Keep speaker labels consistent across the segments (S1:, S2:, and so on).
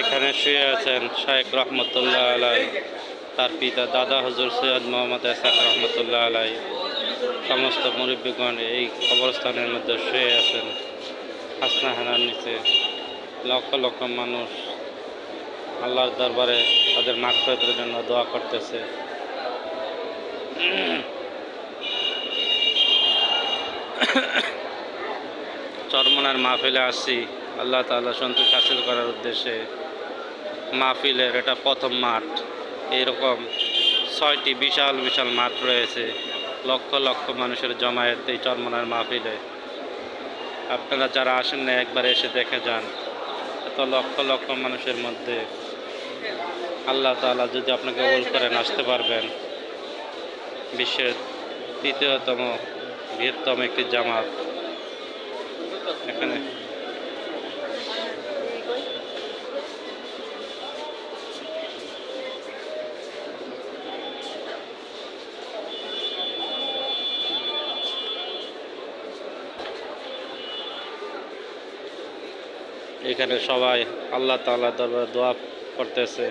S1: এখানে শুয়ে আছেন শায়েক রহমতুল্লাহ আলাই, তার পিতা দাদা হজুর সৈয়দ মোহাম্মদ এসাক রহমতুল্লাহ আলাই। সমস্ত মুরব্বীগণ এই কবরস্থানের মধ্যে শুয়ে আছেন। হাসনা হানার নিচে লক্ষ লক্ষ মানুষ আল্লাহর দরবারে তাদের মাগফিরাতের জন্য দোয়া করতেছে। চরমনার মাহফিলে আসছি। আল্লাহ তাআলা সন্তোষ হাসিল করার উদ্দেশ্যে মাহফিলের এটা প্রথম মাঠ। এরকম ছয়টি বিশাল বিশাল মাঠ রয়েছে। লক্ষ লক্ষ মানুষের জমায়েত এই চরমনার মাহফিলে। আপনারা যারা আসেন না একবার এসে দেখে যান। এত লক্ষ লক্ষ মানুষের মধ্যে আল্লাহ তাআলা যদি আপনাকে কবুল করেন, আসতে পারবেন। বিশ্বের তৃতীয়তম বৃহত্তম একটি জামাত। এখানে এখানে সবাই আল্লাহ তাআলা দরবারে দোয়া করতেছে।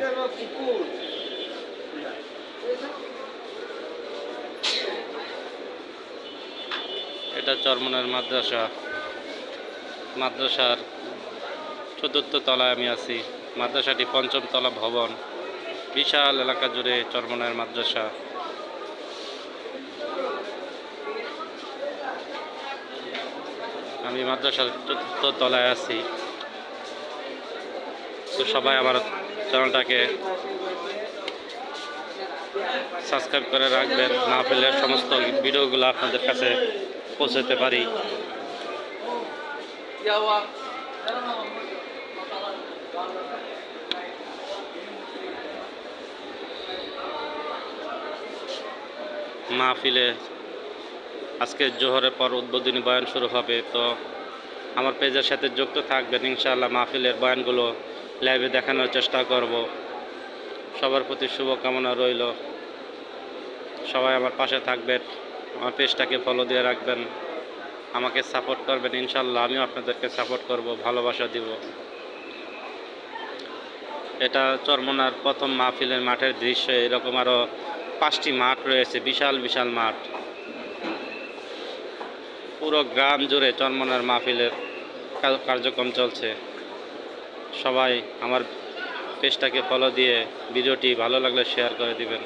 S1: এটা চরমনের মাদ্রাসা। মাদ্রাসার চতুর্থ তলায় আমি আছি। মাদ্রাসাটি পঞ্চম তলা ভবন। বিশাল এলাকা জুড়ে চরমনের মাদ্রাসা। আমি মাদ্রাসার চতুর্থ তলায় আছি। তো সবাই আমার চ্যানেলটাকে সাবস্ক্রাইব করে রাখবেন। মাহফিলের সমস্ত ভিডিওগুলো আপনাদের কাছে পৌঁছাতে পারি। মাহফিলে আজকে জোহরের পর উদ্বোধনী বয়ান শুরু হবে, তো আমার পেজের সাথে যুক্ত থাকবেন। ইনশাআল্লাহ মাহফিলের বয়ানগুলো লাইভে দেখানোর চেষ্টা করব। সবার প্রতি শুভকামনা রইল। সবাই আমার পাশে থাকবেন, আমার পেজটাকে ফলো দিয়ে রাখবেন। আমাকে সাপোর্ট করবেন ইনশাল্লাহ, আমিও আপনাদেরকে সাপোর্ট করব, ভালোবাসা দিব। এটা চরমনার প্রথম মাহফিলের মাঠের দৃশ্য, এরকম আরও পাঁচটি মাঠ রয়েছে, বিশাল বিশাল মাঠ। পুরো গ্রাম জুড়ে চরমনার মাহফিলের কার্যক্রম চলছে। সবাই আমার পেজটাকে ফলো দিয়ে ভিডিওটি ভালো লাগলে শেয়ার করে দিবেন।